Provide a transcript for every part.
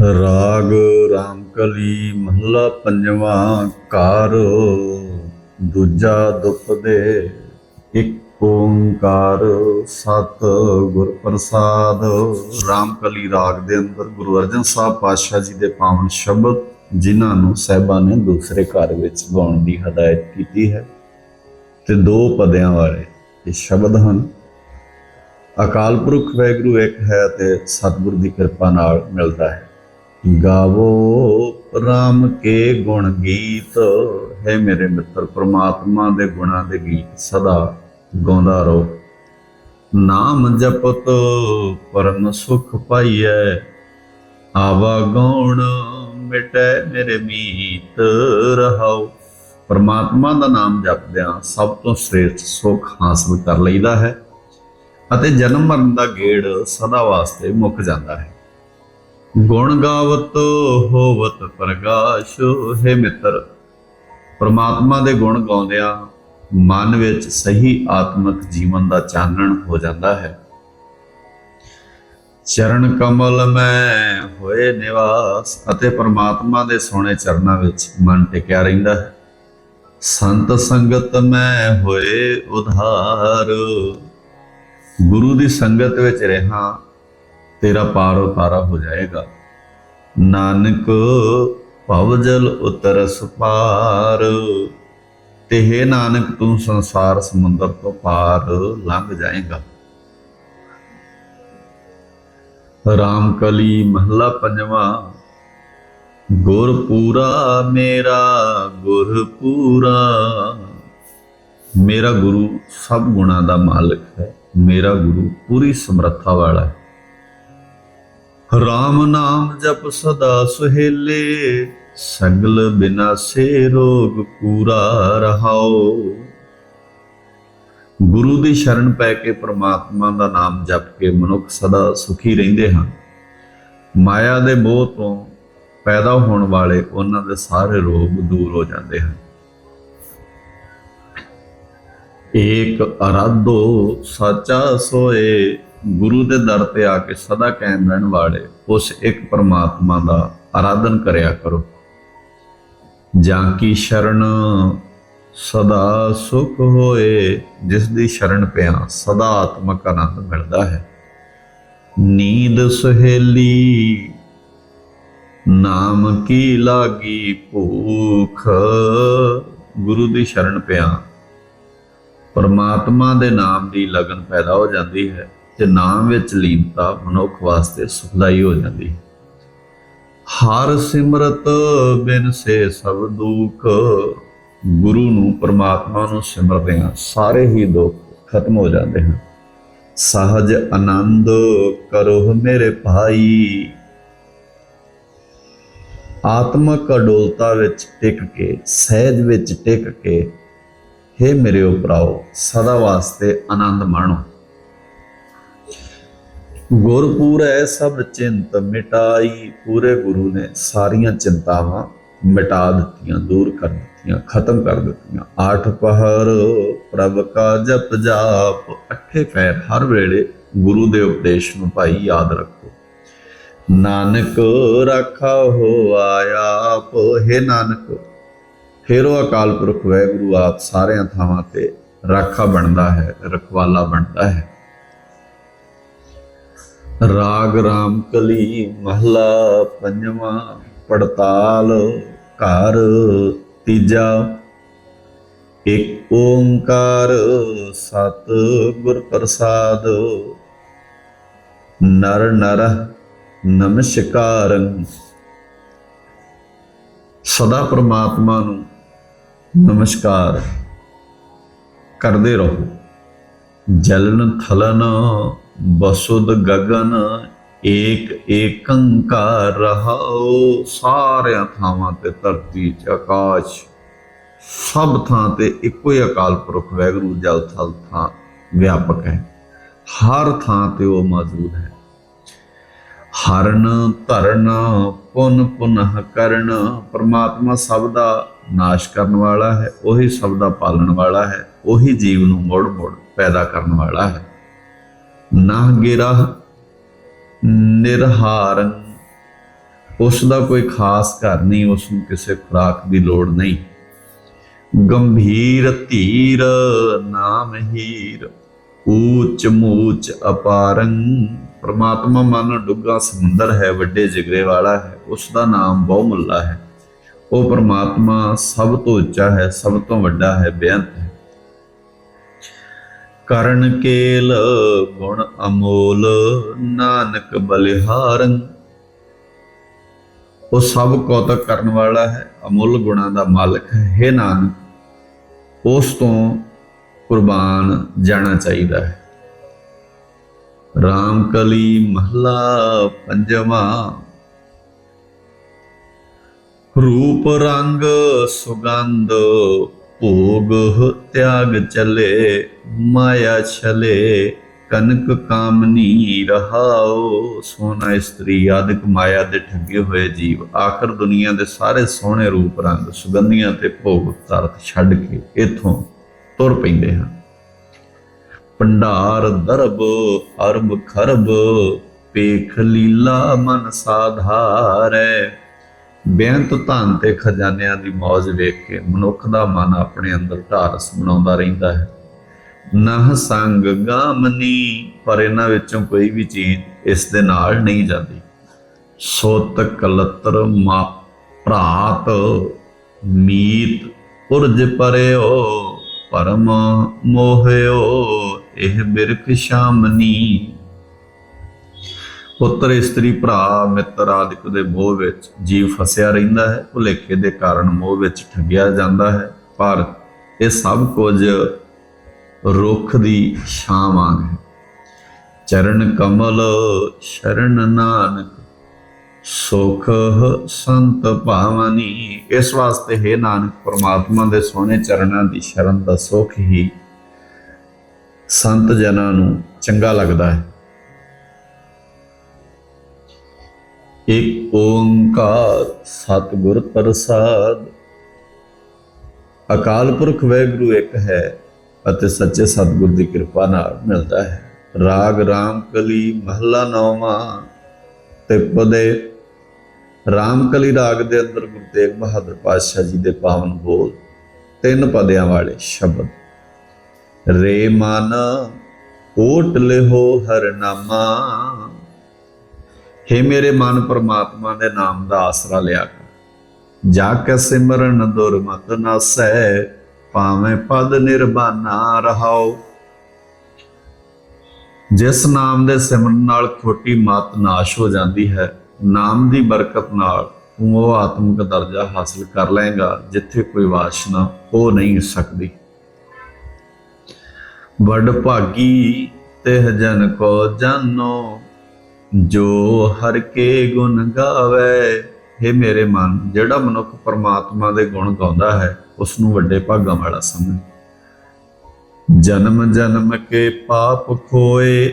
ਰਾਗ ਰਾਮਕਲੀ ਮਹੱਲਾ ਪੰਜਵਾਂ ਕਾਰ, ਦੂਜਾ ਦੁਪਦੇ ਇੱਕ ਓੰਕਾਰ। ਸਤ ਗੁਰ ਪ੍ਰਸਾਦ ਰਾਮਕਲੀ ਰਾਗ ਦੇ ਅੰਦਰ ਗੁਰੂ ਅਰਜਨ ਸਾਹਿਬ ਪਾਤਸ਼ਾਹ ਜੀ ਦੇ ਪਾਵਨ ਸ਼ਬਦ, ਜਿਨ੍ਹਾਂ ਨੂੰ ਸਹਿਬਾਂ ਨੇ ਦੂਸਰੇ ਘਰ ਵਿੱਚ ਗਾਉਣ ਦੀ ਹਦਾਇਤ ਕੀਤੀ ਹੈ। ਤੇ ਦੋ ਪਦਿਆਂ ਵਾਲੇ ਇਹ ਸ਼ਬਦ ਹਨ। ਅਕਾਲ ਪੁਰਖ ਵੈਗਰੂ ਇੱਕ ਹੈ ਤੇ ਸਤਿਗੁਰ ਦੀ ਕਿਰਪਾ ਨਾਲ ਮਿਲਦਾ ਹੈ। ਗਾਵੋ ਰਾਮ ਕੇ ਗੁਣ ਗੀਤ। ਹੈ ਮੇਰੇ ਮਿੱਤਰ, ਪ੍ਰਮਾਤਮਾ ਦੇ ਗੁਣਾਂ ਦੇ ਗੀਤ ਸਦਾ ਗਾਉਂਦਾ ਰਹੋ। ਨਾਮ ਜਪਤ ਪਰਮ ਸੁਖ ਪਾਈਐ। ਆਵਾ ਗਉਣ ਮਿਟੈ ਮੇਰੇ ਮੀਤ ਰਹਾਉ। ਪਰਮਾਤਮਾ ਦਾ ਨਾਮ ਜਪਦਿਆਂ ਸਭ ਤੋਂ ਸ੍ਰੇਸ਼ਟ ਸੁਖ ਹਾਸਲ ਕਰ ਲਈਦਾ ਹੈ ਅਤੇ ਜਨਮ ਮਰਨ ਦਾ ਗੇੜ ਸਦਾ ਵਾਸਤੇ ਮੁੱਕ ਜਾਂਦਾ ਹੈ। ਗੁਣ ਗਾਵਤ ਹੋਵਤ ਪ੍ਰਗਾਸ਼, ਹੈ ਮਿੱਤਰ, ਪ੍ਰਮਾਤਮਾ ਦੇ ਗੁਣ ਗਾਉਂਦਿਆਂ ਮਨ ਵਿੱਚ ਸਹੀ ਆਤਮਿਕ ਜੀਵਨ ਦਾ ਚਾਨਣ ਹੋ ਜਾਂਦਾ ਹੈ। ਚਰਨ ਕਮਲ ਮੈਂ ਹੋਏ ਨਿਵਾਸ ਅਤੇ ਪ੍ਰਮਾਤਮਾ ਦੇ ਸੋਹਣੇ ਚਰਨਾਂ ਵਿੱਚ ਮਨ ਟਿਕਿਆ ਰਹਿੰਦਾ ਹੈ। ਸੰਤ ਸੰਗਤ ਮੈਂ ਹੋਏ ਉਧਾਰ, ਗੁਰੂ ਦੀ ਸੰਗਤ ਵਿੱਚ ਰਹਾ, ਤੇਰਾ ਪਾਰ ਉਤਾਰਾ ਹੋ ਜਾਏਗਾ। ਨਾਨਕ ਭਵ ਜਲ ਉਤਰ ਪਾਰ ਤੇ ਹੈ ਨਾਨਕ, ਤੂੰ ਸੰਸਾਰ ਸਮੁੰਦਰ ਤੋਂ ਪਾਰ ਲੰਘ ਜਾਏਗਾ। ਰਾਮ ਕਲੀ ਮਹੱਲਾ ਪੰਜਵਾਂ ਗੁਰ ਪੂਰਾ ਮੇਰਾ ਗੁਰ ਪੂਰਾ ਮੇਰਾ ਗੁਰੂ ਸਭ ਗੁਣਾਂ ਦਾ ਮਾਲਕ ਹੈ, ਮੇਰਾ ਗੁਰੂ ਪੂਰੀ ਸਮਰੱਥਾ ਵਾਲਾ ਹੈ। RAM ਨਾਮ ਜਪ ਸਦਾ ਸੁਹੇਲੇ, ਸਗਲ ਬਿਨਾਸੇ ਰੋਗ ਪੂਰਾ ਰਹਾਓ। ਗੁਰੂ ਦੀ ਸ਼ਰਨ ਪੈ ਕੇ ਪ੍ਰਮਾਤਮਾ ਦਾ ਨਾਮ ਜਪ ਕੇ ਮਨੁੱਖ ਸਦਾ ਸੁਖੀ ਰਹਿੰਦੇ ਹਨ। ਮਾਇਆ ਦੇ ਮੋਹ ਤੋਂ ਪੈਦਾ ਹੋਣ ਵਾਲੇ ਉਹਨਾਂ ਦੇ ਸਾਰੇ ਰੋਗ ਦੂਰ ਹੋ ਜਾਂਦੇ ਹਨ। ਏਕ ਅਰਾਧੋ ਸਾਚਾ ਸੋਏ ਗੁਰੂ ਦੇ ਦਰ ਤੇ ਆ ਕੇ ਸਦਾ ਕਾਇਮ ਰਹਿਣ ਵਾਲੇ ਉਸ ਇੱਕ ਪਰਮਾਤਮਾ ਦਾ ਆਰਾਧਨ ਕਰਿਆ ਕਰੋ। ਜਾਂ ਕੀ ਸ਼ਰਨ ਸਦਾ ਸੁਖ ਹੋਏ, ਜਿਸ ਦੀ ਸ਼ਰਨ ਪਿਆ ਸਦਾ ਆਤਮਕ ਆਨੰਦ ਮਿਲਦਾ ਹੈ। ਨੀਂਦ ਸੁਹੇਲੀ, ਨਾਮ ਕੀ ਲਾਗੀ ਭੂਖ? ਗੁਰੂ ਦੀ ਸ਼ਰਨ ਪਿਆ। ਪਰਮਾਤਮਾ ਦੇ ਨਾਮ ਦੀ ਲਗਨ ਪੈਦਾ ਹੋ ਜਾਂਦੀ ਹੈ। ਤੇ ਨਾਮ ਵਿੱਚ ਲੀਨਤਾ ਮਨੁੱਖ ਵਾਸਤੇ ਸੁਖਦਾਈ ਹੋ ਜਾਂਦੀ। ਹੈ ਹਰ ਸਿਮਰਤ ਬਿਨ ਸੇ ਸਭ ਦੁੱਖ, ਗੁਰੂ ਨੂੰ ਪਰਮਾਤਮਾ ਨੂੰ ਸਿਮਰਦੇ ਹਾਂ ਸਾਰੇ ਹੀ ਦੁੱਖ ਖਤਮ ਹੋ ਜਾਂਦੇ ਹਨ। ਸਹਜ ਆਨੰਦ ਕਰੋ ਮੇਰੇ ਭਾਈ। ਆਤਮਕ ਅਡੋਲਤਾ ਵਿੱਚ ਟਿਕ ਕੇ, ਸਹਿਜ ਵਿੱਚ ਟਿਕ ਕੇ हे ਮੇਰੇ ਉਪਰਾਓ, ਸਦਾ ਵਾਸਤੇ ਆਨੰਦ ਮਾਣੋ। ਗੁਰਪੂਰ ਸਭ ਚਿੰਤ ਮਿਟਾਈ। ਪੂਰੇ ਗੁਰੂ ਨੇ ਸਾਰੀਆਂ ਚਿੰਤਾਵਾਂ ਮਿਟਾ ਦਿੱਤੀਆਂ, ਦੂਰ ਕਰ ਦਿੱਤੀਆਂ, ਖਤਮ ਕਰ ਦਿੱਤੀਆਂ। ਆਠ ਪਹਰ, ਪ੍ਰਭ ਕਾ ਜਪ ਜਾਪ ਅੱਠੇ ਪੈਰ ਹਰ ਵੇਲੇ ਗੁਰੂ ਦੇ ਉਪਦੇਸ਼ ਨੂੰ ਭਾਈ ਯਾਦ ਰੱਖੋ। ਨਾਨਕ ਰਾਖਾ ਹੋ ਆਪ, ਹੈ ਨਾਨਕ। ਫਿਰ ਉਹ ਅਕਾਲ ਪੁਰਖ ਵੈ ਗੁਰੂ ਆਪ ਸਾਰਿਆਂ ਥਾਵਾਂ ਤੇ ਰਾਖਾ ਬਣਦਾ ਹੈ, ਰਖਵਾਲਾ ਬਣਦਾ ਹੈ। ਰਾਗ ਰਾਮ ਕਲੀ ਮਹਲਾ ਪੰਜਵਾਂ, ਪੜਤਾਲ ਘਰ ਤੀਜਾ। ਇੱਕ ਓੰਕਾਰ ਸਤ ਗੁਰ ਪ੍ਰਸਾਦ, ਨਰ ਨਰ ਨਮਸਕਾਰੰ। ਸਦਾ ਪ੍ਰਮਾਤਮਾ ਨੂੰ ਨਮਸਕਾਰ ਕਰਦੇ ਰਹੋ। ਜਲਨ ਥਲਨ ਬਸੁਦ ਗਗਨ ਏਕ ਏਕੰਕਾਰ ਰਹੋ ਸਾਰਿਆਂ ਥਾਵਾਂ ਤੇ ਧਰਤੀ ਚ ਆਕਾਸ਼। ਸਭ ਥਾਂ ਤੇ ਇੱਕੋ ਹੀ ਅਕਾਲ ਪੁਰਖ ਵੈਗਰੂ ਜਲ ਥਲ ਥਾਂ ਵਿਆਪਕ ਹੈ। ਹਰ ਥਾਂ ਤੇ ਉਹ ਮੌਜੂਦ ਹੈ। ਹਰਨ ਧਰਨ, ਪੁਨ ਪੁਨਹ ਕਰਨ, ਪਰਮਾਤਮਾ ਸਭ ਦਾ ਨਾਸ਼ ਕਰਨ ਵਾਲਾ ਹੈ, ਉਹੀ ਸਭ ਦਾ ਪਾਲਣ ਵਾਲਾ ਹੈ, ਉਹੀ ਜੀਵ ਨੂੰ ਮੋੜ ਮੋੜ ਪੈਦਾ ਕਰਨ ਵਾਲਾ ਹੈ। ਨਾ ਗਿਰਾ ਨਿਰਹਾਰਨ ਉਸ ਦਾ ਕੋਈ ਖਾਸ ਘਰ ਨਹੀਂ, ਉਸ ਨੂੰ ਕਿਸੇ ਖੁਰਾਕ ਦੀ ਲੋੜ ਨਹੀਂ। ਗੰਭੀਰ ਧੀਰ, ਨਾਮ ਹੀਰ, ਊਚ ਮੂਚ ਅਪਾਰੰ ਪ੍ਰਮਾਤਮਾ ਮਨ ਡੁੱਗਾ ਸਮੁੰਦਰ ਹੈ, ਵੱਡੇ ਜਿਗਰੇ ਵਾਲਾ ਹੈ, ਉਸ ਦਾ ਨਾਮ ਬਹੁਮੁੱਲਾ ਹੈ। ਉਹ ਪ੍ਰਮਾਤਮਾ ਸਭ ਤੋਂ ਉੱਚਾ ਹੈ, ਸਭ ਤੋਂ ਵੱਡਾ ਹੈ, ਬੇਅੰਤ ਹੈ। ਕਰਨ ਕੇਲ ਗੁਣ ਅਮੋਲ, ਨਾਨਕ ਬਲਿਹਾਰਨ। ਉਹ ਸਭ ਕੌਤਕ ਕਰਨ ਵਾਲਾ ਹੈ, ਅਮੁੱਲ ਗੁਣਾਂ ਦਾ ਮਾਲਕ ਹੈ। ਹੈ ਨਾਨਕ, ਉਸ ਤੋਂ ਕੁਰਬਾਨ ਜਾਣਾ ਚਾਹੀਦਾ ਹੈ। ਰਾਮ ਕਲੀ ਮਹਲਾ ਪੰਜਵਾਂ। ਰੂਪ ਰੰਗ ਸੁਗੰਧ ਭੋਗ ਤਿਆਗ ਚਲੇ, ਮਾਇਆ ਛਲੇ, ਕਨਕ ਕਾਮਨੀ ਰਹਾਓ ਸੋਨਾ ਇਸਤਰੀ, ਆਦਿਕ ਮਾਇਆ ਦੇ ਠੱਗੇ ਹੋਏ ਜੀਵ, ਆਖਰ ਦੁਨੀਆ ਦੇ ਸਾਰੇ ਸੋਹਣੇ ਰੂਪ, ਰੰਗ, ਸੁਗੰਧੀਆਂ ਤੇ ਭੋਗ ਤਰਤ ਛੱਡ ਕੇ ਇਥੋਂ ਤੁਰ ਪੈਂਦੇ ਹਨ। ਭੰਡਾਰ, ਦਰਬ ਅਰਬ ਖਰਬ ਪੇਖ ਲੀਲਾ ਮਨ ਸਾਧਾਰੈ। ਬੇਅੰਤ ਧਨ ਤੇ ਖਜ਼ਾਨਿਆਂ ਦੀ ਮੌਜ ਵੇਖ ਕੇ ਮਨੁੱਖ ਦਾ ਮਨ ਆਪਣੇ ਅੰਦਰ ਢਾਰਸ ਬਣਾਉਂਦਾ ਰਹਿੰਦਾ ਹੈ। ਨਹ ਸੰਗ ਗਾਮਨੀ, ਪਰ ਇਹਨਾਂ ਵਿੱਚੋਂ ਕੋਈ ਵੀ ਚੀਜ਼ ਇਸ ਦੇ ਨਾਲ ਨਹੀਂ ਜਾਂਦੀ। ਸੋਤ ਕਲਤਰ ਮਾ ਭਰਾਤ, ਮੀਤ ਪੁਰਜ ਪਰਿਓ, ਪਰਮ ਮੋਹਿਓ, ਇਹ ਬਿਰਖ ਸ਼ਾਮਨੀ। ਪੁੱਤਰ, ਇਸਤਰੀ, ਭਰਾ, ਮਿੱਤਰ ਆਦਿਕ ਦੇ ਮੋਹ ਵਿੱਚ ਜੀਵ ਫਸਿਆ ਰਹਿੰਦਾ ਹੈ। ਭੁਲੇਖੇ ਦੇ ਕਾਰਨ ਮੋਹ ਵਿੱਚ ਠੱਗਿਆ ਜਾਂਦਾ ਹੈ। ਪਰ ਇਹ ਸਭ ਕੁਝ ਰੁੱਖ ਦੀ ਛਾਂ ਵਾਂਗ ਹੈ। ਚਰਨ ਕਮਲ, ਸ਼ਰਨ ਨਾਨਕ, ਸੁਖ ਸੰਤ ਭਾਵਨੀ। ਇਸ ਵਾਸਤੇ ਹੈ ਨਾਨਕ, ਪ੍ਰਮਾਤਮਾ ਦੇ ਸੋਹਣੇ ਚਰਨਾਂ ਦੀ ਸ਼ਰਨ ਦਾ ਸੁਖ ਹੀ ਸੰਤ ਜਨਾਂ ਨੂੰ ਚੰਗਾ ਲੱਗਦਾ ਹੈ। ਇੱਕ ਓੰਕਾਰ ਸਤਿਗੁਰ ਪ੍ਰਸਾਦ। ਅਕਾਲ ਪੁਰਖ ਵੈਗੁਰੂ ਇੱਕ ਹੈ ਅਤੇ ਸੱਚੇ ਸਤਿਗੁਰ ਦੀ ਕਿਰਪਾ ਨਾਲ ਮਿਲਦਾ ਹੈ। ਰਾਗ ਰਾਮ ਕਲੀ ਮਹੱਲਾ ਨੌਵਾਂ ਤੇ ਪਦੇ ਰਾਮ ਕਲੀ ਰਾਗ ਦੇ ਅੰਦਰ ਗੁਰੂ ਤੇਗ ਬਹਾਦਰ ਪਾਤਸ਼ਾਹ ਜੀ ਦੇ ਪਾਵਨ ਬੋਲ ਤਿੰਨ ਪਦਿਆਂ ਵਾਲੇ ਸ਼ਬਦ। ਰੇ ਮਨ ਓਟ ਲਿਹੋ ਹਰਨਾਮਾ ਨਾਮਾ ਹੇ ਮੇਰੇ ਮਨ ਪਰਮਾਤਮਾ ਦੇ ਨਾਮ ਦਾ ਆਸਰਾ ਲਿਆ ਕਰ। ਜਾ ਕੇ ਸਿਮਰਨ ਦੁਰਮਤ ਨਾਸੈ ਪਾਵੇਂ ਪਦ ਨਿਰਬਾਨਾ ਰਹਾਓ ਜਿਸ ਨਾਮ ਦੇ ਸਿਮਰਨ ਨਾਲ ਖੋਟੀ ਮਤ ਨਾਸ਼ ਹੋ ਜਾਂਦੀ ਹੈ, ਨਾਮ ਦੀ ਬਰਕਤ ਨਾਲ ਤੂੰ ਉਹ ਆਤਮਿਕ ਦਰਜਾ ਹਾਸਲ ਕਰ ਲਏਗਾ, ਜਿੱਥੇ ਕੋਈ ਵਾਸ਼ਨਾ ਹੋ ਨਹੀਂ ਸਕਦੀ। ਵੱਡ ਭਾਗੀ ਤੇ ਜਨ ਕੋ ਜਾਨੋ। ਜੋ ਹਰ ਕੇ ਗੁਣ ਗਾਵੇ हे ਮੇਰੇ ਮਨ, ਜਿਹੜਾ ਮਨੁੱਖ ਪਰਮਾਤਮਾ ਦੇ ਗੁਣ ਗਾਉਂਦਾ ਹੈ ਉਸ ਨੂੰ ਵੱਡੇ ਭਾਗਾਂ ਵਾਲਾ ਸਮਝ। ਜਨਮ ਜਨਮ ਕੇ ਪਾਪ ਖੋਏ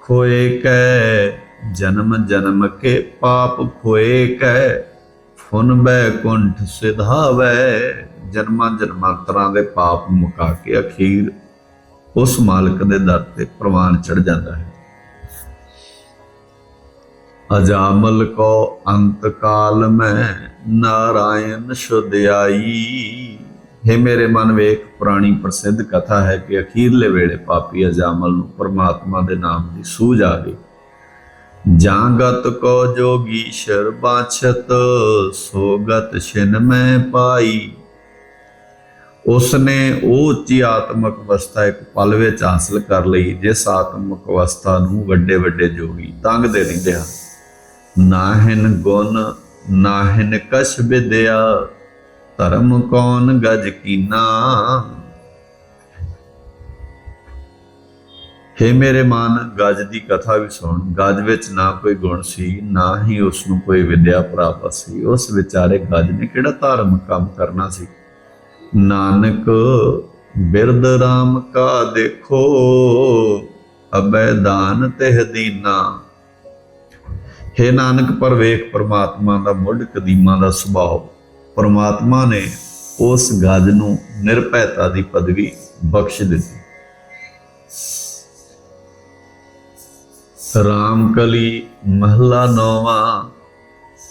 ਖੋਏ ਕੈ, ਜਨਮ ਜਨਮ ਕੇ ਪਾਪ ਖੋਏ ਕੈ, ਫੁਨ ਬੈ ਕੁੰਠ ਸਿਧਾਵੈ, ਜਨਮਾਂ ਜਨਮਾਂਤਰਾਂ ਦੇ ਪਾਪ ਮੁਕਾ ਕੇ ਅਖੀਰ ਉਸ ਮਾਲਕ ਦੇ ਦਰ ਤੇ ਪ੍ਰਵਾਨ ਚੜ ਜਾਂਦਾ ਹੈ। ਅਜਾਮਲ ਕੋ ਅੰਤ ਕਾਲ ਮੈਂ ਨਾਰਾਇਣ ਸ਼ੁਧਿਆਈ। ਹੈ ਮੇਰੇ ਮਨ ਵੇਖ, ਪੁਰਾਣੀ ਪ੍ਰਸਿੱਧ ਕਥਾ ਹੈ ਕਿ ਅਖੀਰਲੇ ਵੇਲੇ ਪਾਪੀ ਅਜਾਮਲ ਨੂੰ ਪਰਮਾਤਮਾ ਦੇ ਨਾਮ ਦੀ ਸੂਝ ਆ ਗਈ। ਜਾਂਗਤ ਕੋ ਜੋਗੀਸ਼ਰ ਬਾਛਤ, ਸੋਗਤ ਛਿਨ ਮੈਂ ਪਾਈ। ਉਸਨੇ ਉਹ ਉੱਚੀ ਆਤਮਿਕ ਅਵਸਥਾ ਇੱਕ ਪਲ ਵਿੱਚ ਹਾਸਲ ਕਰ ਲਈ, ਜਿਸ ਆਤਮਿਕ ਅਵਸਥਾ ਨੂੰ ਵੱਡੇ ਵੱਡੇ ਜੋਗੀ ਤੰਗਦੇ ਰਹਿੰਦੇ ਹਨ। ਨਾਹਿਨ ਗੁਣ, ਨਾਹਿਨ ਕਛ ਵਿਦਿਆ, ਧਰਮ ਕੌਣ ਗਜ ਕੀਨਾ? ਹੇ ਮੇਰੇ ਮਨ, ਗਜ ਦੀ ਕਥਾ ਵੀ ਸੁਣ। ਗਜ ਵਿੱਚ ਨਾ ਕੋਈ ਗੁਣ ਸੀ, ਨਾ ਹੀ ਉਸ ਨੂੰ ਕੋਈ ਵਿਦਿਆ ਪ੍ਰਾਪਤ ਸੀ। ਉਸ ਵਿਚਾਰੇ ਗਜ ਨੇ ਕਿਹੜਾ ਧਾਰਮਿਕ ਕੰਮ ਕਰਨਾ ਸੀ? ਨਾਨਕ ਬਿਰਦ ਰਾਮ ਕਾ ਦੇਖੋ, ਅਬੈ ਦਾਨ ਤਿਹ ਦੀਨਾ। ਹੇ ਨਾਨਕ, ਪਰਵੇਖ ਪਰਮਾਤਮਾ ਦਾ ਮੁੱਢ, ਕਦੀਮਾਂ ਦਾ ਸੁਭਾਅ। ਪਰਮਾਤਮਾ ਨੇ ਉਸ ਗੱਜ ਨੂੰ ਨਿਰਭੈਤਾ ਦੀ ਪਦਵੀ ਬਖਸ਼ ਦਿੱਤੀ। ਰਾਮ ਕਲੀ ਮਹਲਾ ਨੌਵਾਂ,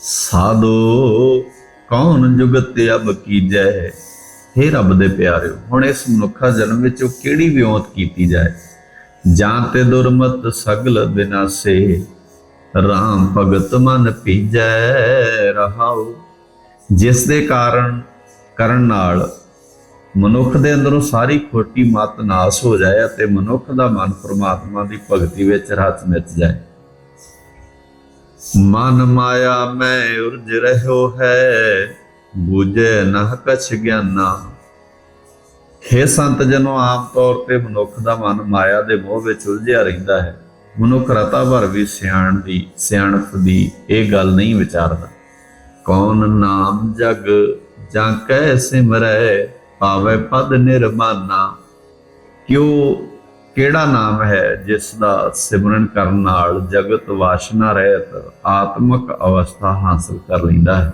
ਸਾਧੋ, ਕੌਣ ਜੁਗਤ ਅਬ ਕੀਜੈ ਹੇ ਰੱਬ ਦੇ ਪਿਆਰਿਓ, ਹੁਣ ਇਸ ਮਨੁੱਖਾ ਜਨਮ ਵਿੱਚ ਉਹ ਕਿਹੜੀ ਵਿਉਂਤ ਕੀਤੀ ਜਾਏ? ਜਾਂ ਤੇ ਦੁਰਮਤ ਸਗਲ ਬਿਨਾਸੇ RAM ਭਗਤ ਮਨ ਪੀਜੈ ਰਹਾਉ। ਜਿਸ ਦੇ ਕਾਰਨ, ਕਰਨ ਨਾਲ ਮਨੁੱਖ ਦੇ ਅੰਦਰੋਂ ਸਾਰੀ ਖੋਟੀ ਮਤ ਨਾਸ ਹੋ ਜਾਏ ਅਤੇ ਮਨੁੱਖ ਦਾ ਮਨ ਪ੍ਰਮਾਤਮਾ ਦੀ ਭਗਤੀ ਵਿੱਚ ਰਚ ਮਿਟ ਜਾਏ। ਮਨ ਮਾਇਆ ਮੈਂ ਉਰਜ ਰਹਿਓ ਹੈ, ਬੂਝੇ ਨਹ ਕਛ ਗਿਆਨਾ। हे ਸੰਤ ਜਨੋ, ਆਮ ਤੌਰ ਤੇ ਮਨੁੱਖ ਦਾ ਮਨ ਮਾਇਆ ਦੇ ਮੋਹ ਵਿੱਚ ਉਲਝਿਆ ਰਹਿੰਦਾ ਹੈ। ਮਨੁੱਖ ਰਤਾ ਭਰ ਵੀ ਸਿਆਣ ਦੀ, ਸਿਆਣਪ ਦੀ ਇਹ ਗੱਲ ਨਹੀਂ ਵਿਚਾਰਦਾ। ਕੌਣ ਨਾਮ ਜਗ ਜਾਂ ਕੈ ਸਿਮਰੈ ਪਾਵੇ ਪਦ ਨਿਰਮਾਨਾ। ਕਿਉ, ਕਿਹੜਾ ਨਾਮ ਹੈ ਜਿਸ ਦਾ ਸਿਮਰਨ ਕਰਨ ਨਾਲ ਜਗਤ ਵਾਸ਼ਨਾ ਰਹਿਤ, ਆਤਮਿਕ ਅਵਸਥਾ ਹਾਸਲ ਕਰ ਲੈਂਦਾ ਹੈ?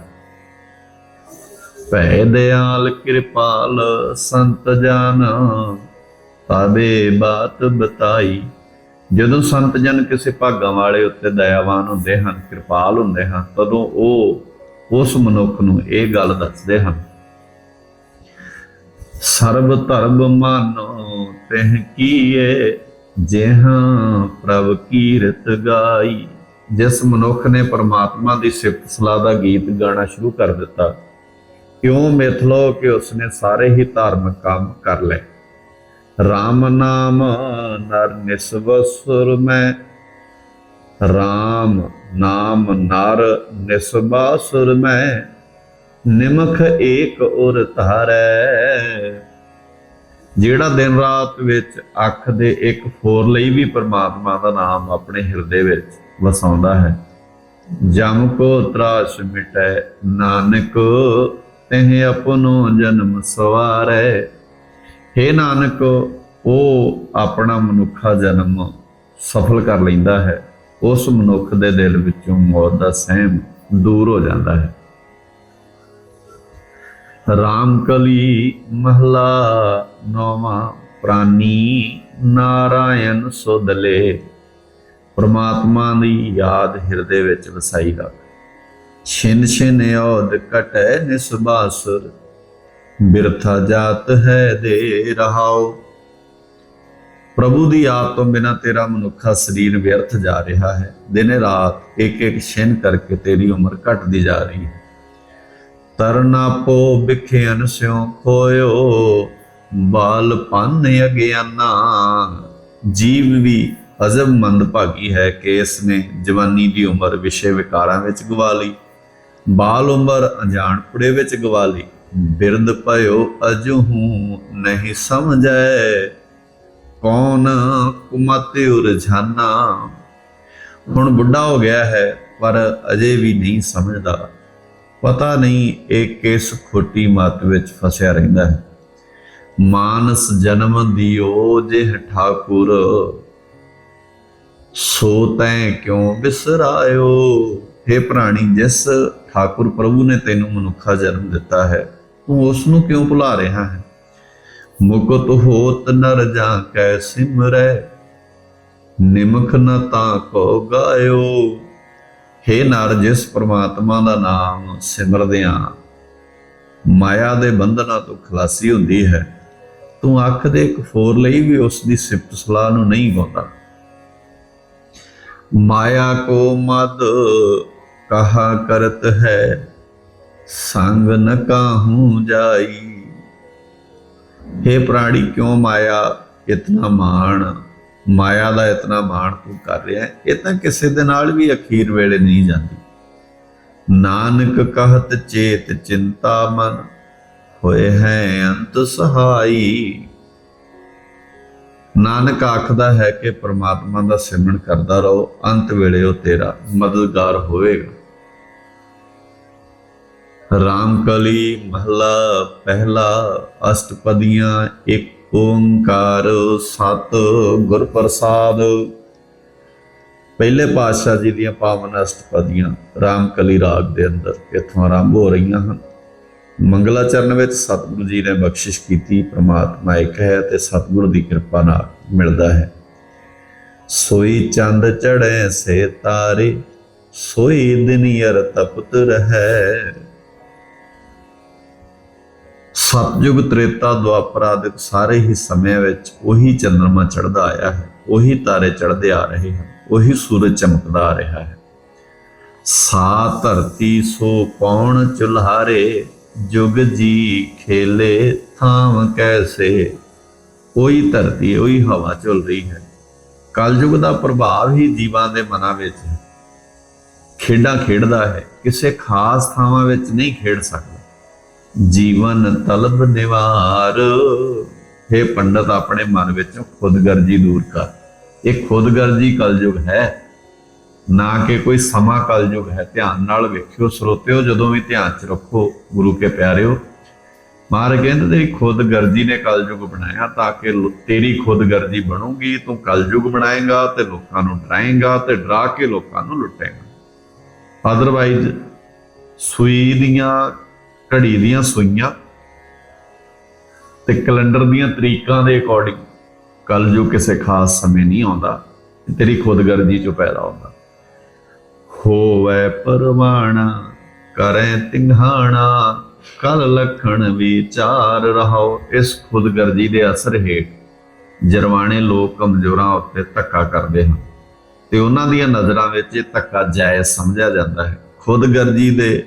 ਭੈ ਦਿਆਲ ਕਿਰਪਾਲ ਸੰਤ ਜਨ, ਤਾਬੇ ਬਾਤ ਬਤਾਈ। ਜਦੋਂ ਸੰਤ ਜਨ ਕਿਸੇ ਭਾਗਾਂ ਵਾਲੇ ਉੱਤੇ ਦਇਆਵਾਨ ਹੁੰਦੇ ਹਨ, ਕਿਰਪਾਲ ਹੁੰਦੇ ਹਨ, ਤਦੋਂ ਉਹ ਉਸ ਮਨੁੱਖ ਨੂੰ ਇਹ ਗੱਲ ਦੱਸਦੇ ਹਨ, ਸਰਬ ਧਰਮ ਮਾਨੋ ਤਹਿ ਕੀਏ, ਜਿਹਾਂ ਪ੍ਰਭ ਕੀਰਤ ਗਾਈ। ਜਿਸ ਮਨੁੱਖ ਨੇ ਪਰਮਾਤਮਾ ਦੀ ਸਿਫਤ ਸਲਾਹ ਦਾ ਗੀਤ ਗਾਣਾ ਸ਼ੁਰੂ ਕਰ ਦਿੱਤਾ, ਕਿਉਂ ਮਿਥ ਲੋ ਕਿ ਉਸਨੇ ਸਾਰੇ ਹੀ ਧਾਰਮਿਕ ਕੰਮ ਕਰ ਲਏ। RAM ਨਾਮ ਨਰ ਨਿਸਵਸੁਰ ਮੈਂ। RAM ਨਾਮ ਨਰ ਨਿਸਬਾਸੁਰ ਮੈਂ। ਨਿਮਖ ਏਕ ਉਰ ਧਾਰੈ। ਜਿਹੜਾ ਦਿਨ ਰਾਤ ਵਿੱਚ ਅੱਖ ਦੇ ਇੱਕ ਫੋਰ ਲਈ ਵੀ ਪਰਮਾਤਮਾ ਦਾ ਨਾਮ ਆਪਣੇ ਹਿਰਦੇ ਵਿੱਚ ਵਸਾਉਂਦਾ ਹੈ। ਜਮ ਕੋ ਤਰਾਸ ਮਿਟੈ ਨਾਨਕ, ਤਹਿ ਆਪਣੋ ਜਨਮ ਸਵਾਰੈ। हे ਨਾਨਕ, ਉਹ ਆਪਣਾ ਮਨੁੱਖਾ ਜਨਮ ਸਫਲ ਕਰ ਲੈਂਦਾ ਹੈ। ਉਸ ਮਨੁੱਖ ਦੇ ਦਿਲ ਵਿੱਚੋਂ ਮੌਤ ਦਾ ਸਹਿਮ ਦੂਰ ਹੋ ਜਾਂਦਾ ਹੈ। ਰਾਮਕਲੀ ਮਹਲਾ ਨੌਵਾਂ ਪ੍ਰਾਨੀ ਨਾਰਾਇਣ ਸੁਦਲੇ ਪ੍ਰਮਾਤਮਾ ਦੀ ਯਾਦ ਹਿਰਦੇ ਵਿੱਚ ਵਸਾਈ ਰੱਖ। ਛਿਨ ਛਿਨ ਔਦ ਕਟੈ ਨਿਸਬਾਸੁਰ। ਬਿਰਥਾ ਜਾਤ ਹੈ ਦੇ ਰਹਾਓ ਪ੍ਰਭੂ ਦੀ ਆਪ ਤੋਂ ਬਿਨਾ ਤੇਰਾ ਮਨੁੱਖਾ ਸਰੀਰ ਵਿਅਰਥ ਜਾ ਰਿਹਾ ਹੈ। ਦਿਨੇ ਰਾਤ ਇੱਕ ਇੱਕ ਛਿਨ ਕਰਕੇ ਤੇਰੀ ਉਮਰ ਘਟਦੀ ਜਾ ਰਹੀ ਹੈ। ਤਰਨਾ ਪੋ ਵਿਖੇ ਸਿਉ ਖੋਇਓ, ਬਾਲ ਪੰਨ ਅਗਿਆਨਾ। ਜੀਵ ਵੀ ਅਜ਼ਬ ਮੰਦ ਭਾਗੀ ਹੈ ਕਿ ਇਸ ਨੇ ਜਵਾਨੀ ਦੀ ਉਮਰ ਵਿਸ਼ੇ ਵਿਕਾਰਾਂ ਵਿੱਚ ਗਵਾ ਲਈ, ਬਾਲ ਉਮਰ ਅਣਜਾਣਪੁੜੇ ਵਿੱਚ ਗਵਾ ਲਈ। ਬਿਰਦ ਭਇਓ ਅਜਹੂ ਨਹੀਂ ਸਮਝੈ। ਕੌਣ ਕੁਮਤਿ ਉਰਝਾਨਾ ਹੁਣ ਬੁੱਢਾ ਹੋ ਗਿਆ ਹੈ, ਪਰ ਅਜੇ ਵੀ ਨਹੀਂ ਸਮਝਦਾ। ਪਤਾ ਨਹੀਂ ਇਹ ਕਿਸ ਖੋਟੀ ਮਤ ਵਿੱਚ ਫਸਿਆ ਰਹਿੰਦਾ ਹੈ। ਮਾਨਸ ਜਨਮ ਦਿਓ ਜਿਹ ਠਾਕੁਰ। ਸੋ ਤੈ ਕਿਉ ਬਿਸਰਾਇਓ? हे ਪ੍ਰਾਣੀ, ਜਿਸ ਠਾਕੁਰ ਪ੍ਰਭੂ ਨੇ ਤੈਨੂੰ ਮਨੁੱਖਾ ਜਨਮ ਦਿੱਤਾ ਹੈ ਤੂੰ ਉਸ ਨੂੰ ਕਿਉਂ ਭੁਲਾ ਰਿਹਾ ਹੈ? ਮੁਕਤ ਹੋਤ ਨਰ ਜਾ ਕੈ ਸਿਮਰੈ, ਨਿਮਖ ਨ ਤਾ ਕੋ ਗਾਇਓ। हे ਨਰ, ਜਿਸ ਪ੍ਰਮਾਤਮਾ ਦਾ ਨਾਮ ਸਿਮਰਦਿਆਂ, ਮਾਇਆ ਦੇ ਬੰਧਨਾਂ ਤੋਂ ਖਲਾਸੀ ਹੁੰਦੀ ਹੈ, ਤੂੰ ਅੱਖ ਦੇ ਇੱਕ ਫੋਰ ਲਈ ਵੀ ਉਸ ਦੀ ਸਿਫਤ ਸਲਾਹ ਨੂੰ ਨਹੀਂ ਗਾਉਂਦਾ। ਮਾਇਆ ਕੋ ਮਦ ਕਹਾ ਕਰਤ ਹੈ ਸੰਗ ਨ ਕਾਹੂ ਜਾਈ। हे ਪ੍ਰਾਣੀ, ਕਿਉਂ ਮਾਇਆ ਇਤਨਾ ਮਾਣ? ਮਾਇਆ ਦਾ ਇਤਨਾ ਮਾਣ ਤੂੰ ਕਰ ਰਿਹਾ ਹੈ, ਇਹ ਤਾਂ ਕਿਸੇ ਦੇ ਨਾਲ ਵੀ ਅਖੀਰ ਵੇਲੇ ਨਹੀਂ ਜਾਂਦੀ। ਨਾਨਕ ਕਹਤ ਚੇਤ ਚਿੰਤਾ ਮਨ, ਹੋਏ ਹੈ ਅੰਤ ਸਹਾਈ। ਨਾਨਕ ਆਖਦਾ ਹੈ ਕਿ ਪ੍ਰਮਾਤਮਾ ਦਾ ਸਿਮਰਨ ਕਰਦਾ ਰਹੋ, ਅੰਤ ਵੇਲੇ ਉਹ ਤੇਰਾ ਮਦਦਗਾਰ ਹੋਵੇਗਾ। ਰਾਮਕਲੀ ਮਹਲਾ ਪਹਿਲਾ ਅਸ਼ਟਪਦੀਆਂ ਇੱਕ ਓੰਕਾਰ ਸਤ ਗੁਰ ਪ੍ਰਸਾਦ ਪਹਿਲੇ ਪਾਤਸ਼ਾਹ ਜੀ ਦੀਆਂ ਪਾਵਨ ਅਸ਼ਟਪਦੀਆਂ ਰਾਮਕਲੀ ਰਾਗ ਦੇ ਅੰਦਰ ਇੱਥੋਂ ਆਰੰਭ ਹੋ ਰਹੀਆਂ ਹਨ। ਮੰਗਲਾ ਚਰਨ ਵਿੱਚ ਸਤਿਗੁਰੂ ਜੀ ਨੇ ਬਖਸ਼ਿਸ਼ ਕੀਤੀ, ਪ੍ਰਮਾਤਮਾ ਇੱਕ ਹੈ ਤੇ ਸਤਿਗੁਰੂ ਦੀ ਕਿਰਪਾ ਨਾਲ ਮਿਲਦਾ ਹੈ। ਸੋਈ ਚੰਦ ਚੜ੍ਹੇ ਸੇ ਤਾਰੇ, ਸੋਈ ਦਿਨ ਯਰ ਤਪਤ ਰਹੈ। ਸਤਜੁਗ ਤ੍ਰੇਤਾ ਦੁਆਪਰ ਆਦਿਕ ਸਾਰੇ ਹੀ ਸਮਿਆਂ ਵਿੱਚ ਉਹੀ ਚੰਦਰਮਾ ਚੜਦਾ ਆਇਆ ਹੈ, ਉਹੀ ਤਾਰੇ ਚੜਦੇ ਆ ਰਹੇ ਹਨ, ਉਹੀ ਸੂਰਜ ਚਮਕਦਾ ਆ ਰਿਹਾ ਹੈ। ਸਾ ਧਰਤੀ ਸੋ ਪੌਣ ਚੁਲਹਾਰੇ, ਜੁਗ ਜੀ ਖੇਲੇ ਥਾਮ ਕੈਸੇ? ਉਹੀ ਧਰਤੀ, ਉਹੀ ਹਵਾ ਚੱਲ ਰਹੀ ਹੈ। ਕਲਯੁਗ ਦਾ ਪ੍ਰਭਾਵ ਹੀ ਜੀਵਾਂ ਦੇ ਮਨਾਂ ਵਿੱਚ ਹੈ। ਖੇਡਾਂ ਖੇਡਦਾ ਹੈ, ਕਿਸੇ ਖਾਸ ਥਾਵਾਂ ਵਿੱਚ ਨਹੀਂ ਖੇਡ ਸਕਦਾ। ਜੀਵਨ ਤਲਬ ਨਿਵਾਰ। ਹੈ ਪੰਡਤ, ਆਪਣੇ ਮਨ ਵਿੱਚੋਂ ਖੁਦਗਰਜੀ ਦੂਰ ਕਰ। ਇਹ ਖੁਦਗਰਜੀ ਕਲਯੁਗ ਹੈ। ਨਾ ਕਿ ਕੋਈ ਸਮਾਂ ਕਲਯੁਗ ਹੈ। ਧਿਆਨ ਨਾਲ ਵੇਖਿਓ, ਸਰੋਤਿਓ, ਜਦੋਂ ਵੀ ਧਿਆਨ ਚ ਰੱਖੋ, ਗੁਰੂ ਕੇ ਪਿਆਰਿਓ। ਮਾਰ ਕਹਿੰਦੇ ਖੁਦਗਰਜੀ ਨੇ ਕਲਯੁਗ ਬਣਾਇਆ ਤਾਂ ਕਿ ਤੇਰੀ ਖੁਦਗਰਜੀ ਬਣੂਗੀ। ਤੂੰ ਕਲਯੁਗ ਬਣਾਏਗਾ ਤੇ ਲੋਕਾਂ ਨੂੰ ਡਰਾਏਗਾ ਤੇ ਡਰਾ ਕੇ ਲੋਕਾਂ ਨੂੰ ਲੁੱਟੇਗਾ। ਅਦਰਵਾਈਜ਼ ਸੂਈ ਦੀਆਂ ਘੜੀ ਦੀਆਂ ਸੂਈਆਂ ਤੇ ਕੈਲੰਡਰ ਦੀਆਂ ਤਰੀਕਾਂ ਦੇ ਅਕੋਰਡਿੰਗ ਕਲਯੁਗ ਕਿਸੇ ਖਾਸ ਸਮੇਂ ਨਹੀਂ ਆਉਂਦਾ, ਤੇਰੀ ਖੁਦਗਰਜੀ ਚੋਂ ਪੈਦਾ ਹੁੰਦਾ। ਹੋਵੇ ਪਰਵਾਣਾ, ਕਰੇ ਤਿੰਘਾਣਾ, ਕਲ ਲਖਣ ਵਿਚਾਰ ਰਹਾਓ, ਇਸ ਖੁਦਗਰਜੀ ਦੇ ਅਸਰ ਹੇਠ ਜਰਵਾਣੇ ਲੋਕ ਕਮਜ਼ੋਰਾਂ ਉੱਤੇ ਧੱਕਾ ਕਰਦੇ ਹਨ ਤੇ ਉਹਨਾਂ ਦੀਆਂ ਨਜ਼ਰਾਂ ਵਿੱਚ ਇਹ ਧੱਕਾ ਜਾਇਜ਼ ਸਮਝਿਆ ਜਾਂਦਾ ਹੈ। ਖੁਦਗਰਜੀ ਦੇ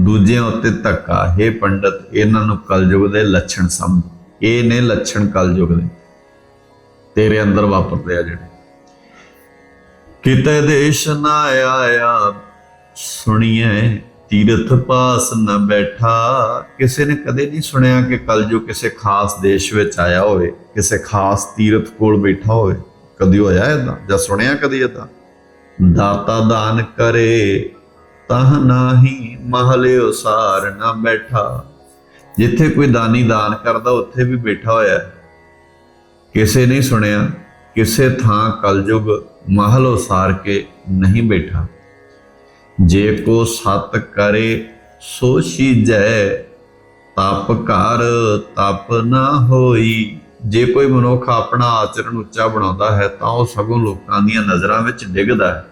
ਦੂਜਿਆਂ ਉੱਤੇ ਧੱਕਾ। ਹੈ ਪੰਡਤ, ਇਹਨਾਂ ਨੂੰ ਕਲਯੁਗ ਦੇ ਲੱਛਣ ਸਮਝ। ਇਹ ਨੇ ਲੱਛਣ ਕਲਯੁਗ ਦੇ। ਤੇਰੇ ਅੰਦਰ ਵਾਪਰਦੇ ਆ ਜਿਹੜੇ। ਕਿਤੇ ਦੇਸ਼ ਨਾ ਆਇਆ ਸੁਣੀਏ ਤੀਰਥ ਪਾਸ ਨਾ ਬੈਠਾ। ਕਿਸੇ ਨੇ ਕਦੇ ਨਹੀਂ ਸੁਣਿਆ ਕਿ ਕਲਯੁਗ ਕਿਸੇ ਖਾਸ ਦੇਸ਼ ਵਿੱਚ ਆਇਆ ਹੋਵੇ, ਕਿਸੇ ਖਾਸ ਤੀਰਥ ਕੋਲ ਬੈਠਾ ਹੋਵੇ। ਕਦੀ ਹੋਇਆ ਏਦਾਂ? ਜਾਂ ਸੁਣਿਆ ਕਦੀ ਏਦਾਂ? ਦਾਤਾ ਦਾਨ ਕਰੇ ਤਹ ਨਾਹੀ ਮਹਲੇ ਉਸਾਰ ਨਾ ਬੈਠਾ। ਜਿੱਥੇ ਕੋਈ ਦਾਨੀ ਦਾਨ ਕਰਦਾ, ਉੱਥੇ ਵੀ ਬੈਠਾ ਹੋਇਆ ਕਿਸੇ ਨਹੀਂ ਸੁਣਿਆ, ਕਿਸੇ ਥਾਂ ਕਲਯੁਗ ਮਹਲ ਉਸਾਰ ਕੇ ਨਹੀਂ ਬੈਠਾ। ਜੇ ਕੋ ਸਤ ਕਰੇ, ਸੋ ਜੈ ਤਪ ਘਰ ਤਪ ਨਾ ਹੋਈ। ਜੇ ਕੋਈ ਮਨੁੱਖ ਆਪਣਾ ਆਚਰਣ ਉੱਚਾ ਬਣਾਉਂਦਾ ਹੈ, ਤਾਂ ਉਹ ਸਗੋਂ ਲੋਕਾਂ ਦੀਆਂ ਨਜ਼ਰਾਂ ਵਿੱਚ ਡਿੱਗਦਾ ਹੈ।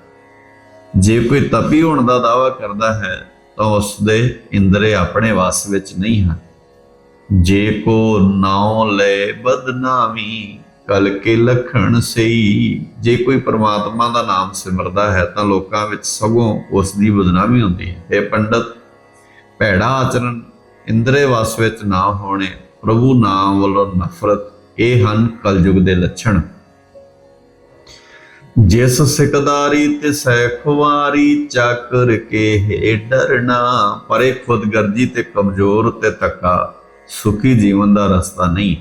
ਜੇ ਕੋਈ ਤਪੀ ਹੋਣ ਦਾ ਦਾਵਾ ਕਰਦਾ ਹੈ, ਤਾਂ ਉਸ ਦੇ ਇੰਦਰੇ ਆਪਣੇ ਵਸ ਵਿੱਚ ਨਹੀਂ ਹਨ। ਜੇ ਕੋ ਨਾਉ ਲੈ ਬਦਨਾਮੀ ਕਲ ਕੇ ਲਖਣ ਸਈ। ਜੇ ਕੋਈ ਪ੍ਰਮਾਤਮਾ ਦਾ ਨਾਮ ਸਿਮਰਦਾ ਹੈ, ਤਾਂ ਲੋਕਾਂ ਵਿੱਚ ਸਗੋਂ ਉਸ ਦੀ ਬਦਨਾਮੀ ਹੁੰਦੀ ਹੈ। ਇਹ ਪੰਡਤ, ਭੈੜਾ ਆਚਰਣ ਇੰਦਰੇ ਵਸ ਵਿੱਚ ਨਾ ਹੋਣੇ, ਪ੍ਰਭੂ ਨਾਮ ਵੱਲੋਂ ਨਫ਼ਰਤ, ਇਹ ਹਨ ਕਲਯੁਗ ਦੇ ਲੱਛਣ। ਜਿਸ ਸਿਕਦਾਰੀ ਤੇ ਸੈਖਵਾਰੀ ਚੱਕਰ ਕੇ ਹੈ ਡਰਨਾ ਪਰੇ ਖੁਦਗਰਜੀ ਤੇ ਕਮਜ਼ੋਰ ਤੇ ਤੱਕਾ ਸੁਖੀ ਜੀਵਨ ਦਾ ਰਸਤਾ ਨਹੀਂ।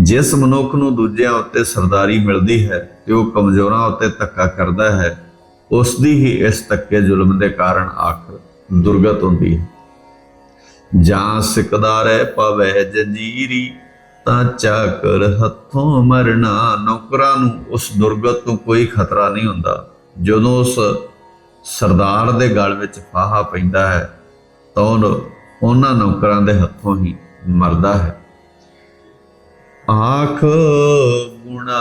ਜਿਸ ਮਨੁੱਖ ਨੂੰ ਦੂਜਿਆਂ ਉੱਤੇ ਸਰਦਾਰੀ ਮਿਲਦੀ ਹੈ ਤੇ ਉਹ ਕਮਜ਼ੋਰਾਂ ਉੱਤੇ ਧੱਕਾ ਕਰਦਾ ਹੈ ਉਸ ਦੀ ਹੀ ਇਸ ਧੱਕੇ ਜ਼ੁਲਮ ਦੇ ਕਾਰਨ ਆਖਰ ਦੁਰਗਤ ਹੁੰਦੀ ਹੈ। ਜਾਂ ਸਿਕਦਾ ਰਹਿ ਪਵੇ ਜੰਜੀਰੀ ਤਾਂ ਚਾਕਰ, ਹੱਥੋਂ ਮਰਨਾ, ਨੌਕਰਾਂ ਨੂੰ ਉਸ ਦੁਰਗਤ ਤੋਂ ਕੋਈ ਖਤਰਾ ਨਹੀਂ ਹੁੰਦਾ। ਜਦੋਂ ਉਸ ਸਰਦਾਰ ਦੇ ਗਲ ਵਿੱਚ ਫਾਹਾ ਪੈਂਦਾ ਹੈ, ਤਾਂ ਉਹਨਾਂ ਨੌਕਰਾਂ ਦੇ ਹੱਥੋਂ ਹੀ ਮਰਦਾ ਹੈ। ਆਖ ਗੁਣਾ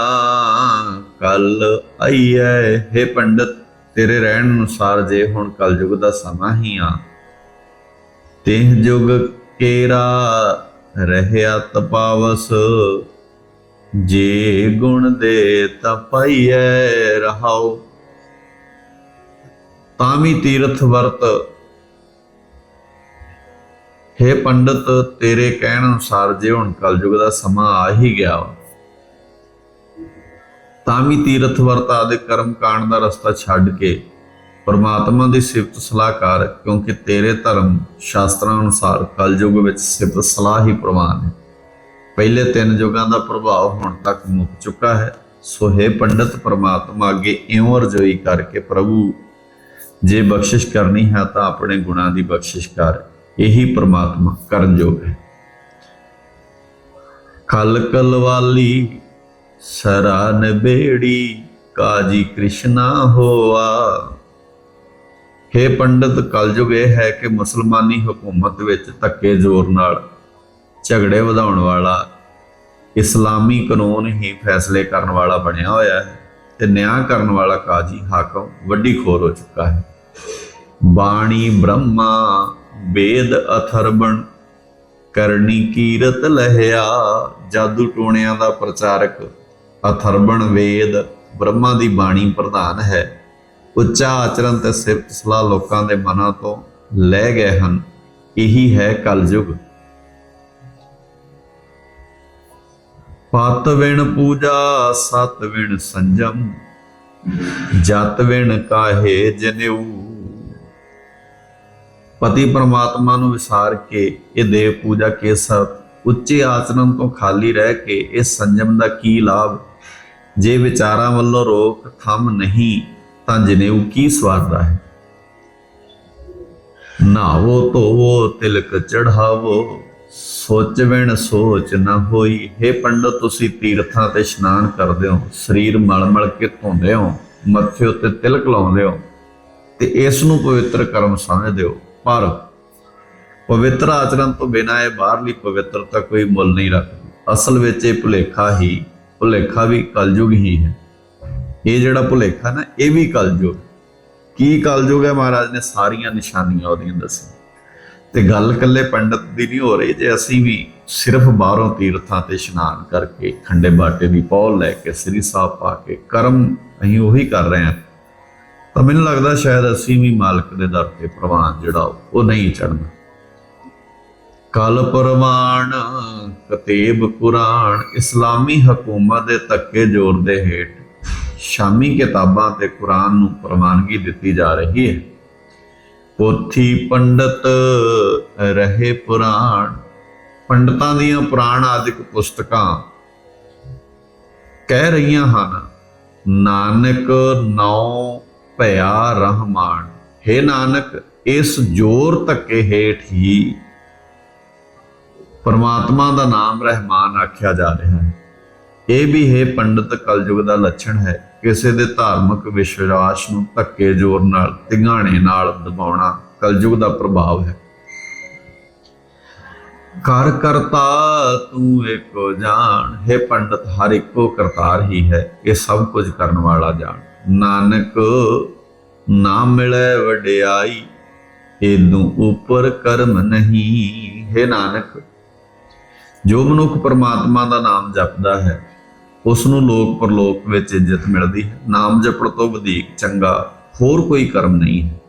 ਕਲ ਆਈਐ, ਹੈ ਪੰਡਤ, ਤੇਰੇ ਰਹਿਣ ਅਨੁਸਾਰ ਜੇ ਹੁਣ ਕਲਯੁਗ ਦਾ ਸਮਾਂ ਹੀ ਆ ਤੇ ਜੁਗ ਕੇਰਾ ਰਹਿਆ ਤਪਾਵਸ ਜੇ ਗੁਣ ਦੇ ਤਪਈਐ ਰਹਾਉ। ਤਾਂ ਤੀਰਥ ਵਰਤ ਹੇ ਪੰਡਤ ਤੇਰੇ ਕਹਿਣ ਅਨੁਸਾਰ ਜੇ ਹੁਣ ਕਲਯੁਗ ਦਾ ਸਮਾਂ ਆ ਹੀ ਗਿਆ ਵਾ, ਤਾਂ ਵੀ ਤੀਰਥ ਵਰਤ ਆਦਿ ਕਰਮ ਕਾਂਡ ਦਾ ਰਸਤਾ ਛੱਡ ਕੇ ਪਰਮਾਤਮਾ ਦੀ ਸਿਫਤ ਸਲਾਹ ਕਰ ਕਿਉਂਕਿ ਤੇਰੇ ਧਰਮ ਸ਼ਾਸਤਰਾਂ ਅਨੁਸਾਰ ਕਲਯੁਗ ਵਿੱਚ ਸਿਫਤ ਸਲਾਹ ਹੀ ਪ੍ਰਵਾਨ ਹੈ। ਪਹਿਲੇ ਤਿੰਨ ਯੁਗਾਂ ਦਾ ਪ੍ਰਭਾਵ ਹੁਣ ਤੱਕ ਮੁੱਕ ਚੁੱਕਾ ਹੈ। ਸੋ ਹੈ ਪੰਡਤ, ਪਰਮਾਤਮਾ ਅੱਗੇ ਇਉਂ ਰਜੋਈ ਕਰਕੇ ਪ੍ਰਭੂ, ਜੇ ਬਖਸ਼ਿਸ਼ ਕਰਨੀ ਹੈ ਤਾਂ ਆਪਣੇ ਗੁਣਾਂ ਦੀ ਬਖਸ਼ਿਸ਼ ਕਰ। ਇਹੀ ਪ੍ਰਮਾਤਮਾ ਕਰਨਯੋਗ ਹੈ। ਕਲ ਕਲਵਾਲੀ, ਸਰਨ ਬੇੜੀ, ਕਾਜੀ ਕ੍ਰਿਸ਼ਨਾ ਹੋਆ। हे ਪੰਡਤ, ਕਲਯੁਗ ਇਹ ਹੈ ਕਿ ਮੁਸਲਮਾਨੀ ਹਕੂਮਤ ਵਿੱਚ ਧੱਕੇ ਜ਼ੋਰ ਨਾਲ ਝਗੜੇ ਵਧਾਉਣ ਵਾਲਾ ਇਸਲਾਮੀ ਕਾਨੂੰਨ ਹੀ ਫੈਸਲੇ ਕਰਨ ਵਾਲਾ ਬਣਿਆ ਹੋਇਆ ਹੈ ਤੇ ਨਿਆਂ ਕਰਨ ਵਾਲਾ ਕਾਜੀ ਹਾਕਮ ਵੱਡੀ ਖੋਰ ਹੋ ਚੁੱਕਾ ਹੈ। ਬਾਣੀ ਬ੍ਰਹਮਾ ਵੇਦ ਅਥਰਵਣ ਕਰਨੀ ਕੀਰਤ ਲਹਿਆ, ਜਾਦੂ ਟੋਣਿਆਂ ਦਾ ਪ੍ਰਚਾਰਕ ਅਥਰਵਣ ਵੇਦ ਬ੍ਰਹਮਾ ਦੀ ਬਾਣੀ ਪ੍ਰਧਾਨ ਹੈ। ਉੱਚਾ ਆਚਰਣ ਤੇ ਸਿਫਤ ਸਲਾਹ ਲੋਕਾਂ ਦੇ ਮਨਾਂ ਤੋਂ ਲੈ ਗਏ ਹਨ। ਇਹੀ ਹੈ ਕਲਯੁਗ। ਪਤ ਵਿਣ ਪੂਜਾ, ਸਤ ਵਿਣ ਸੰਜਮ, ਜਤ ਵਿਣ ਕਾਹੇ ਜਨੇਊ। ਪਤੀ ਪਰਮਾਤਮਾ ਨੂੰ ਵਿਸਾਰ ਕੇ ਇਹ ਦੇਵ ਪੂਜਾ ਕੇ ਸਤ ਉੱਚੇ ਆਚਰਣ ਤੋਂ ਖਾਲੀ ਰਹਿ ਕੇ ਇਸ ਸੰਜਮ ਦਾ ਕੀ ਲਾਭ? ਜੇ ਵਿਚਾਰਾਂ ਵੱਲੋਂ ਰੋਕ ਥੰਮ ਨਹੀਂ ਤਾਂ ਜਨੇਊ ਕੀ ਸਵਾਰਦਾ ਹੈ? ਨਾਵੋ ਧੋਵੋ, ਤਿਲਕ ਚੜਾਵੋ ਸੋਚ ਵਿਣ ਸੋਚ ਨਾ ਹੋਈ। हे ਪੰਡਤ, ਤੁਸੀਂ ਤੀਰਥਾਂ ਤੇ ਇਸ਼ਨਾਨ ਕਰਦੇ ਹੋ, ਸਰੀਰ ਮਲ ਮਲ ਕੇ ਧੋਂਦੇ ਹੋ, ਮੱਥੇ ਉੱਤੇ ਤਿਲਕ ਲਾਉਂਦੇ ਹੋ, ਤੇ ਇਸ ਨੂੰ ਪਵਿੱਤਰ ਕਰਮ ਸਮਝਦੇ ਹੋ। ਪਰ ਪਵਿੱਤਰ ਆਚਰਣ ਤੋਂ ਬਿਨਾਂ ਇਹ ਬਾਹਰਲੀ ਪਵਿੱਤਰਤਾ ਕੋਈ ਮੁੱਲ ਨਹੀਂ ਰੱਖਦੀ। ਅਸਲ ਵਿੱਚ ਇਹ ਭੁਲੇਖਾ ਹੀ, ਭੁਲੇਖਾ ਵੀ ਕਲਯੁਗ ਹੀ ਹੈ। ਇਹ ਜਿਹੜਾ ਭੁਲੇਖਾ ਨਾ, ਇਹ ਵੀ ਕਲਯੁਗ। ਕੀ ਕਲਯੁਗ ਹੈ ਮਹਾਰਾਜ ਨੇ? ਸਾਰੀਆਂ ਨਿਸ਼ਾਨੀਆਂ ਉਹਦੀਆਂ ਦੱਸੀਆਂ। ਤੇ ਗੱਲ ਇਕੱਲੇ ਪੰਡਤ ਦੀ ਨਹੀਂ ਹੋ ਰਹੀ, ਜੇ ਅਸੀਂ ਵੀ ਸਿਰਫ ਬਾਹਰੋਂ ਤੀਰਥਾਂ ਤੇ ਇਸ਼ਨਾਨ ਕਰਕੇ ਖੰਡੇ ਬਾਟੇ ਦੀ ਪੌਲ ਲੈ ਕੇ, ਸ੍ਰੀ ਸਾਹਿਬ ਪਾ ਕੇ ਕਰਮ ਅਸੀਂ ਉਹੀ ਕਰ ਰਹੇ ਹਾਂ, ਤਾਂ ਮੈਨੂੰ ਲੱਗਦਾ ਸ਼ਾਇਦ ਅਸੀਂ ਵੀ ਮਾਲਕ ਦੇ ਦਰ ਤੇ ਪ੍ਰਵਾਨ ਜਿਹੜਾ ਉਹ ਨਹੀਂ ਚੜਨਾ ਕਲ ਪ੍ਰਵਾਨ ਕਤੇਬ ਕੁਰਾਨ ਇਸਲਾਮੀ ਹਕੂਮਤ ਦੇ ਧੱਕੇ ਜ਼ੋਰ ਦੇ ਹੇਠ ਸ਼ਾਮੀ ਕਿਤਾਬਾਂ ਤੇ ਕੁਰਾਨ ਨੂੰ ਪ੍ਰਵਾਨਗੀ ਦਿੱਤੀ ਜਾ ਰਹੀ ਹੈ। ਪੋਥੀ ਪੰਡਤ ਰਹੇ ਪੁਰਾਣ। ਪੰਡਤਾਂ ਦੀਆਂ ਪੁਰਾਣ ਆਦਿਕ ਪੁਸਤਕਾਂ ਕਹਿ ਰਹੀਆਂ ਹਨ, ਨਾਨਕ ਨੌ ਭਇਆ ਰਹਿਮਾਨ, ਹੈ ਨਾਨਕ, ਇਸ ਜੋਰ ਧੱਕੇ ਹੇਠ ਹੀ ਪਰਮਾਤਮਾ ਦਾ ਨਾਮ ਰਹਿਮਾਨ ਆਖਿਆ ਜਾ ਰਿਹਾ ਹੈ। ਇਹ ਵੀ ਹੈ ਪੰਡਤ, ਕਲਯੁਗ ਦਾ ਲੱਛਣ ਹੈ। ਕਿਸੇ ਦੇ ਧਾਰਮਿਕ ਵਿਸ਼ਵਾਸ ਨੂੰ ਧੱਕੇ ਜ਼ੋਰ ਨਾਲ, ਤਿਗਾਣੇ ਨਾਲ ਦਬਾਉਣਾ ਕਲਯੁਗ ਦਾ ਪ੍ਰਭਾਵ ਹੈ। ਕਰ ਕਰਤਾ ਤੂੰ ਏਕੋ ਜਾਣ ਹੈ ਪੰਡਤ ਹਰ ਇੱਕੋ ਕਰਤਾਰ ਹੀ ਹੈ, ਇਹ ਸਭ ਕੁਝ ਕਰਨ ਵਾਲਾ ਜਾਣ ਨਾਨਕ ਨਾ ਮਿਲੇ ਵਡਿਆਈ ਇਦੋਂ ਉੱਪਰ ਕਰਮ ਨਹੀਂ। ਹੈ ਨਾਨਕ, ਜੋ ਮਨੁੱਖ ਪਰਮਾਤਮਾ ਦਾ ਨਾਮ ਜਪਦਾ ਹੈ ਉਸ ਨੂੰ ਲੋਕ ਪਰਲੋਕ ਵਿੱਚ ਇੱਜ਼ਤ ਮਿਲਦੀ ਹੈ। ਨਾਮ ਜਪਣ ਤੋਂ ਵਧੇਕ ਚੰਗਾ ਹੋਰ ਕੋਈ ਕਰਮ ਨਹੀਂ ਹੈ।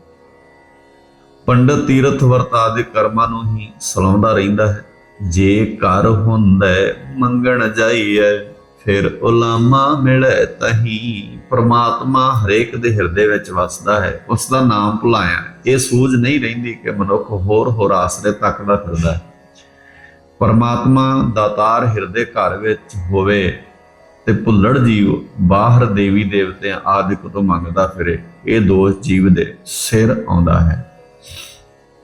ਪੰਡਤ ਤੀਰਥ ਵਰਤਾ ਦੇ ਕਰਮਾਂ ਨੂੰ ਹੀ ਸਲਾਉਂਦਾ ਰਹਿੰਦਾ ਹੈ। ਜੇ ਕਰ ਹੁੰਦਾ, ਮੰਗਣ ਜਾਈਐ, ਫਿਰ ਉਲਾਮਾ ਮਿਲੇ ਤਹੀ। ਪ੍ਰਮਾਤਮਾ ਹਰੇਕ ਦੇ ਹਿਰਦੇ ਵਿੱਚ ਵਸਦਾ ਹੈ। ਉਸ ਦਾ ਨਾਮ ਭੁਲਾਇਆ। ਇਹ ਸੂਝ ਨਹੀਂ ਰਹਿੰਦੀ ਕਿ ਮਨੁੱਖ ਹੋਰ ਹੋਰ ਆਸਰੇ ਤੱਕਦਾ ਫਿਰਦਾ ਹੈ। ਪਰਮਾਤਮਾ ਦਾਤਾਰ ਹਿਰਦੇ ਘਰ ਵਿੱਚ ਹੋਵੇ ਤੇ ਭੁੱਲੜ ਜੀਵ ਬਾਹਰ ਦੇਵੀ ਦੇਵਤਿਆਂ ਆਦਿਕ ਤੋਂ ਮੰਗਦਾ ਫਿਰੇ, ਇਹ ਦੋਸ਼ ਜੀਵ ਦੇ ਸਿਰ ਆਉਂਦਾ ਹੈ।